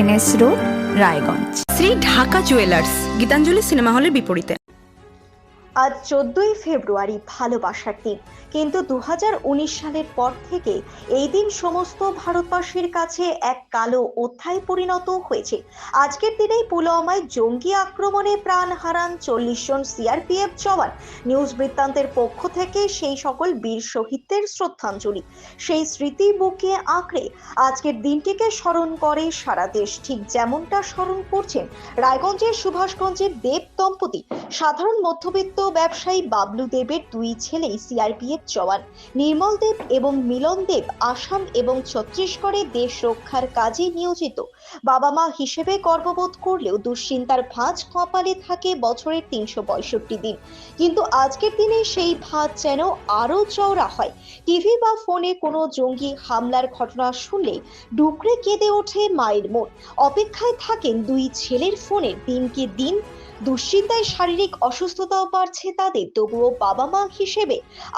NS road Raiganj. Shri Dhaka jewellers Gitanjali cinema হলের বিপরীতে। আজ চোদ্দই ফেব্রুয়ারি ভালোবাসার দিন। কিন্তু দু হাজার উনিশ সালের পর থেকে এই দিন সমস্ত ভারতবাসীর কাছে এক কালো অধ্যায় পরিণত হয়েছে। আজকের দিনেই পুলওয়ামায় জঙ্গি আক্রমণে প্রাণ হারান চল্লিশ জন সিআরপিএফ জওয়ান। নিউজ বৃত্তান্তের পক্ষ থেকে সেই সকল বীর শহীদদের শ্রদ্ধাঞ্জলি। সেই স্মৃতি বুকে আঁকড়ে আজকের দিনটিকে স্মরণ করে সারা দেশ ঠিক যেমনটা স্মরণ করছেন রায়গঞ্জের সুভাষগঞ্জের দেব দম্পতি। সাধারণ মধ্যবিত্ত ব্যবসায়ী বাবলু দেবের দুই ছেলেই সিআরপিএফ জওয়ান। নির্মল দেব এবং মিলন দেব আসাম এবং ছত্তিশগড়ে দেশ রক্ষার কাজে নিয়োজিত। বাবা মা হিসেবে গর্ববোধ করলেও দুশ্চিন্তার ভাঁজ কপালে থাকে বছরের তিনশো পঁয়ষট্টি দিন। কিন্তু আজকের দিনে সেই ভাঁজ যেন আরও চওড়া হয়। টিভি বা ফোনে কোনো জঙ্গি হামলার ঘটনা শুনলে ডুকরে কেঁদে ওঠে মায়ের মন। অপেক্ষায় থাকেন দুই ছেলের ফোনের দিনকে দিন দুশ্চিন্তায় শারীরিক অসুস্থতাও বাড়ছে তাদের। তবুও বাবা মা হিসেবে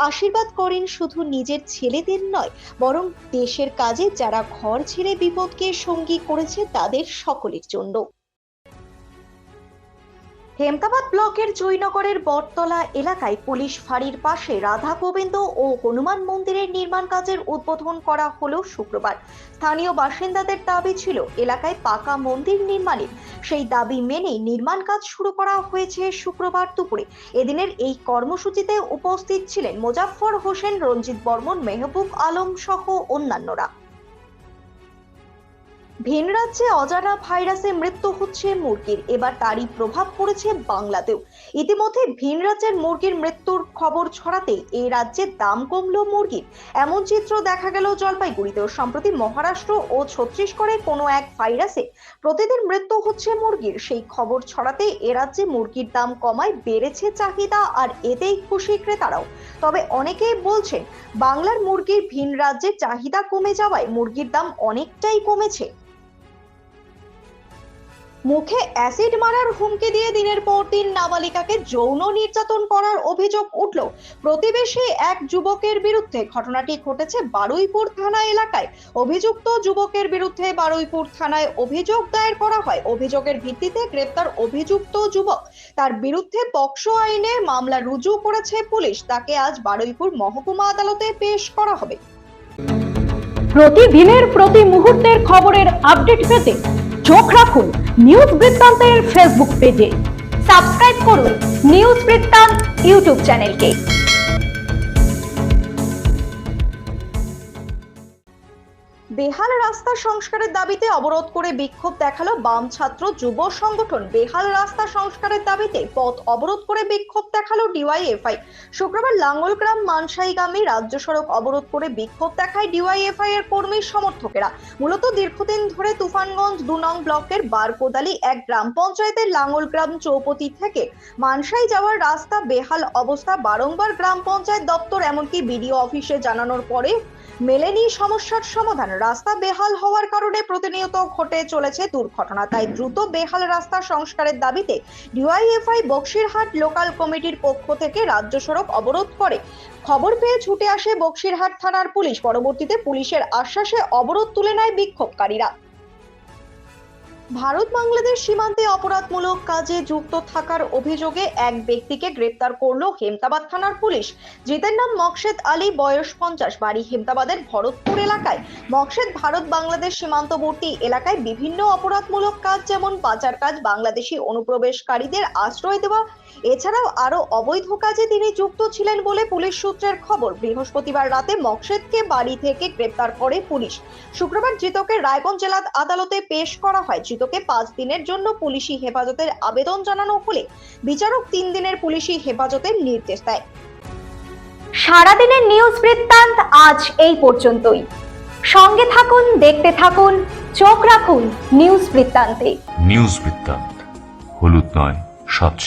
আশীর্বাদ করেন শুধু নিজের ছেলেদের নয়, বরং দেশের কাজে যারা ঘর ছেড়ে বিপদকে সঙ্গী করেছে তাদের সকলের জন্য। হেমতাবাদ ব্লকের জয়নগরের বটতলা এলাকায় পুলিশ ফাঁড়ির পাশে রাধা গোবিন্দ ও হনুমান মন্দিরের নির্মাণ কাজের উদ্বোধন করা হলো শুক্রবার। স্থানীয় বাসিন্দাদের দাবি ছিল, এলাকায় পাকা মন্দির নির্মাণের সেই দাবি মেনেই নির্মাণ কাজ শুরু করা হয়েছে শুক্রবার দুপুরে। এদিনের এই কর্মসূচিতে উপস্থিত ছিলেন মোজাফফর হোসেন, রঞ্জিত বর্মন, মেহবুব আলম সহ অন্যান্যরা। ভিন রাজ্যে অজানা ভাইরাসে মৃত্যু হচ্ছে মুরগির। এবার তারই প্রভাব পড়েছে বাংলাতেও। ইতিমধ্যে ভিন রাজ্যের মুরগির মৃত্যুর খবর ছড়াতে এই রাজ্যে দাম কমলো মুরগির। এমন চিত্র দেখা গেল জলপাইগুড়িতেও। সম্প্রতি মহারাষ্ট্র ও ছত্তিশগড়ে কোনো এক ভাইরাসে প্রতিদিন মৃত্যু হচ্ছে মুরগির। সেই খবর ছড়াতে এ রাজ্যে মুরগির দাম কমায় বেড়েছে চাহিদা আর এতেই খুশি ক্রেতারাও। তবে অনেকেই বলছেন, বাংলার মুরগির ভিন রাজ্যে চাহিদা কমে যাওয়ায় মুরগির দাম অনেকটাই কমেছে। মুখে অ্যাসিড মারার হুমকি দিয়ে দিনের পর দিন নাবালিকাকে যৌন নির্যাতন করার অভিযোগ উঠল। প্রতিবেশী এক যুবকের বিরুদ্ধে ঘটনাটি ঘটেছে বারুইপুর থানা এলাকায়। অভিযুক্ত যুবকের বিরুদ্ধে বারুইপুর থানায় অভিযোগ দায়ের করা হয়। অভিযোগের ভিত্তিতে গ্রেপ্তার অভিযুক্ত যুবক। তার বিরুদ্ধে পক্সো আইনে মামলা রুজু করেছে পুলিশ। তাকে আজ বারুইপুর মহকুমা আদালতে পেশ করা হবে। প্রতিদিনের প্রতি মুহূর্তের খবরের আপডেট পেতে চোখ রাখুন নিউজ বৃত্তান্তের ফেসবুক পেজে সাবস্ক্রাইব করুন নিউজ বৃত্তান্ত ইউটিউব চ্যানেলকে। বেহাল রাস্তা সংস্কারের দাবিতে অবরোধ করে বিক্ষোভ দেখাল বাম ছাত্র যুব সংগঠন। বেহাল রাস্তা সংস্কারের দাবিতে পথ অবরোধ করে বিক্ষোভ দেখাল ডিওয়াইএফআই। শুক্রবার লাঙ্গলগ্রাম মানসাইগামী রাজ্য সড়ক অবরোধ করে বিক্ষোভ দেখায় ডিওয়াইএফআই এর কর্মী সমর্থকেরা। মূলত দীর্ঘদিন ধরে তুফানগঞ্জ দু নং ব্লকের বারকোদালি এক গ্রাম পঞ্চায়েতের লাঙ্গলগ্রাম চৌপতি থেকে মানসাই যাওয়ার রাস্তা বেহাল অবস্থা বারংবার গ্রাম পঞ্চায়েত দপ্তর এমনকি বিডিও অফিসে জানানোর পরে মেলেনি সমস্যার সমাধান। রাস্তা বেহাল হওয়ার কারণে প্রতিনিয়ত ঘটে চলেছে দুর্ঘটনা, তাই দ্রুত বেহাল রাস্তা সংস্কারের দাবিতে ডিওয়াইএফআই বক্সিরহাট লোকাল কমিটির পক্ষ থেকে রাজ্য সড়ক অবরোধ করে। খবর পেয়ে ছুটে আসে বক্সিরহাট থানার পুলিশ। পরবর্তীতে পুলিশের আশ্বাসে অবরোধ তুলে নেয় বিক্ষোভকারীরা। ভারত বাংলাদেশ সীমান্তে অপরাধমূলক কাজে যুক্ত থাকার অভিযোগে এক ব্যক্তিকে গ্রেপ্তার করল হেমতাবাদ থানার পুলিশ। জিতের নাম মকসেদ আলী, বয়স পঞ্চাশ, বাড়ি হেমতাবাদের ভরতপুর এলাকায়। মকসেদ ভারত বাংলাদেশ সীমান্তবর্তী এলাকায় বিভিন্ন অপরাধমূলক কাজ যেমন পাচার কাজ, বাংলাদেশি অনুপ্রবেশকারীদের আশ্রয় দেওয়া, এছাড়াও আরও অবৈধ কাজে তিনি যুক্ত ছিলেন বলে পুলিশ সূত্রের খবর। বৃহস্পতিবার রাতে মকসেদকে বাড়ি থেকে গ্রেপ্তার করে পুলিশ। শুক্রবার জিতকে রায়গঞ্জ জেলা আদালতে পেশ করা হয়। জিতকে পাঁচ দিনের জন্য পুলিশি হেফাজতের আবেদন জানানো হলে বিচারক তিন দিনের পুলিশি হেফাজতের নির্দেশ দেয়। সারাদিনের নিউজ বৃত্তান্ত আজ এই পর্যন্তই। সঙ্গে থাকুন দেখতে থাকুন চোখ রাখুন নিউজ বৃত্তান্তে। নিউজ বৃত্তান্ত হলুদ নয় স্বচ্ছ